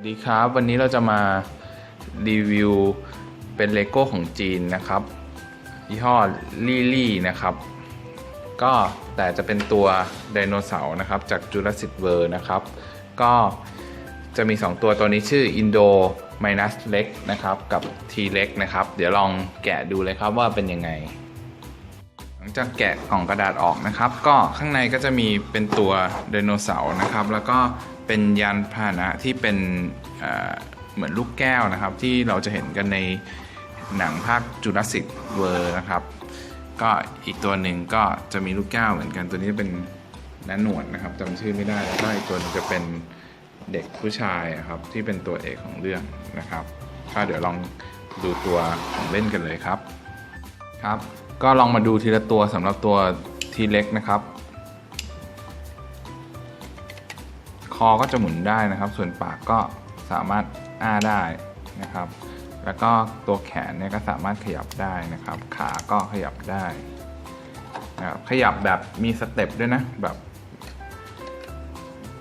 สวัสดีครับ วันนี้เราจะมารีวิวเป็นเลโก้ของจีนนะครับยี่ห้อลี่ลี่นะครับ ก็แต่จะเป็นตัวไดโนเสาร์นะครับ จากจูราสสิกเวิร์นะครับ ก็จะมี 2 ตัวตัวนี้ชื่อ Indo Minus Leg นะครับ กับ T Leg นะครับ เดี๋ยวลองแกะดูเลยครับว่าเป็นยังไง งจากแกะกล่องกระดาษออกนะครับ ก็ข้างในก็จะมีเป็นตัวไดโนเสาร์นะครับ แล้วก็เป็นยานพาหนะที่เป็นเเหมือนลูกแก้วนะครับ ที่เราจะเห็นกันในหนังภาคจูราสสิกเวิร์นะครับ ก็อีกตัวหนึ่งก็จะมีลูกแก้วเหมือนกันตัวนี้เป็นน้าหนวดนะครับจำชื่อไม่ได้แล้วก็อีกตัวนึงจะเป็นเด็กผู้ชายครับที่เป็นตัวเอกของเรื่องนะครับก็เดี๋ยวลองดูตัวของเล่นกันเลยครับครับ ก็ลองมาดูทีละตัวสำหรับตัวทีเล็กนะครับ คอก็จะหมุนได้นะครับ ส่วนปากก็สามารถอ้าได้นะครับ แล้วก็ตัวแขนเนี่ยก็สามารถขยับได้นะครับ ขาก็ขยับได้นะครับขยับแบบมีสเต็ปด้วยนะแบบ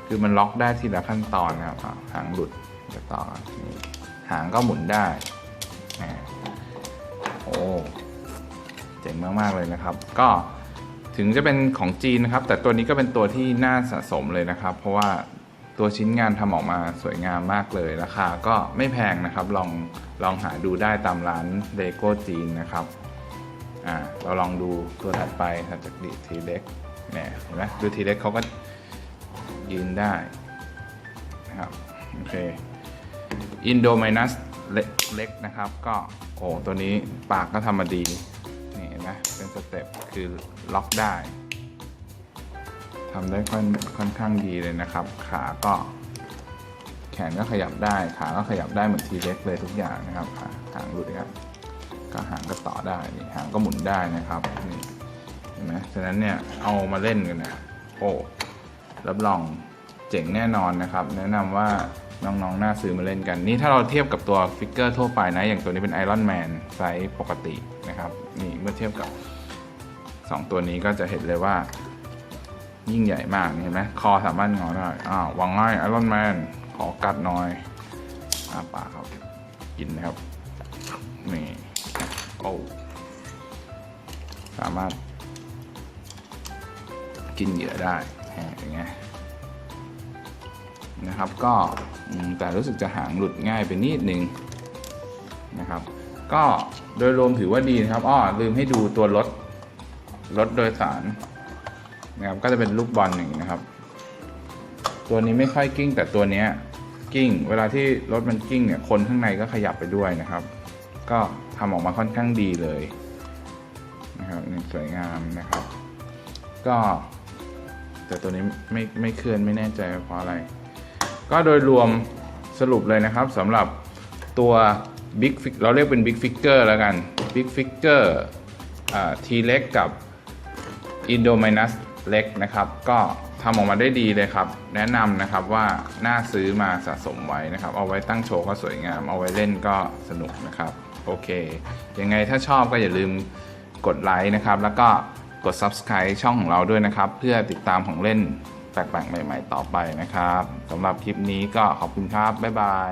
คือมันล็อกได้ทีละขั้นตอนนะครับหางหลุดเดี๋ยวต่อหางก็หมุนได้ จ๋งมากๆเลยนะครับ ก็ถึงจะเป็นของจีนนะครับ แต่ตัวนี้ก็เป็นตัวที่น่าสะสมเลยนะครับ เพราะว่าตัวชิ้นงานทำออกมาสวยงามมากเลย ราคาก็ไม่แพงนะครับ ลองลองหาดูได้ตามร้านเลโก้จีนนะครับอ่าเราลองดูตัวถัดไปถัดจากดีทีเล็กเนี่ยเห็นไหมดูทีเล็กเขาก็ยืนได้นะครับโอเคอินโดไมนัสเล็กนะครับ ก็โอ้ตัวนี้ปากก็ทำมาดี เป็นสเต็ปคือล็อกได้ทำได้ค่อนค่อนข้างดีเลยนะครับ ขาก็ แขนก็ขยับได้ ขาก็ขยับได้เหมือนทีเล็กเลยทุกอย่างนะครับอะหางหลุดครับก็หางก็ต่อได้นี่หางก็หมุนได้นะครับนี่เห็นไหมฉะนั้นเนี่ยเอามาเล่นกันนะโอ้รับรองเจ๋งแน่นอนนะครับ แนะนำว่า น้องๆน่าซื้อมาเล่นกัน นี่ถ้าเราเทียบกับตัวฟิกเกอร์ทั่วไปนะ อย่างตัวนี้เป็นไอรอนแมนไซส์ปกตินะครับ นี่เมื่อเทียบกับ 2 ตัวนี้ก็จะเห็นเลยว่า ยิ่งใหญ่มากเห็นไหมคอสามารถงอได้อ้าววางง่ายไอรอนแมนขอกัดหน่อยอาปากครับกินนะครับ นี่โอ้สามารถ กินเหยื่อได้อย่างเงี้ยนะครับก็ แต่รู้สึกจะหางหลุดง่ายไปนิดนึงนะครับ ก็โดยรวมถือว่าดีนะครับอ้อลืมให้ดูตัวรถรถโดยสารนะครับก็จะเป็นลูกบอลอย่งนะครับ ตัวนี้ไม่ค่อยกิ้งแต่ตัวนี้กิ้ง เวลาที่รถมันกิ้งเนี่ยคนข้างในก็ขยับไปด้วยนะครับ ก็ทำออกมาค่อนข้างดีเลยนะครับสวยงามนะครับ ก็ แต่ตัวนี้ไม่ไม่เคลื่อนไม่แน่ใจเพราะอะไร ก็โดยรวมสรุปเลยนะครับสำหรับตัว Big f i เราเรียกเป็น Big Figure แล้วกัน Big Figure ทีเล็กกับ Indominus เล็กนะครับ ก็ทำออกมาได้ดีเลยครับ แนะนำนะครับว่าน่าซื้อมาสะสมไว้นะครับ เอาไว้ตั้งโชว์ก็สวยงาม เอาไว้เล่นก็สนุกนะครับ โอเค ยังไงถ้าชอบก็อย่าลืมกดไลค์นะครับ แล้วก็กด Subscribe ช่องของเราด้วยนะครับ เพื่อติดตามของเล่น แปลกๆใหม่ ๆ ต่อไปนะครับสำหรับคลิปนี้ก็ขอบคุณครับ บ๊ายบาย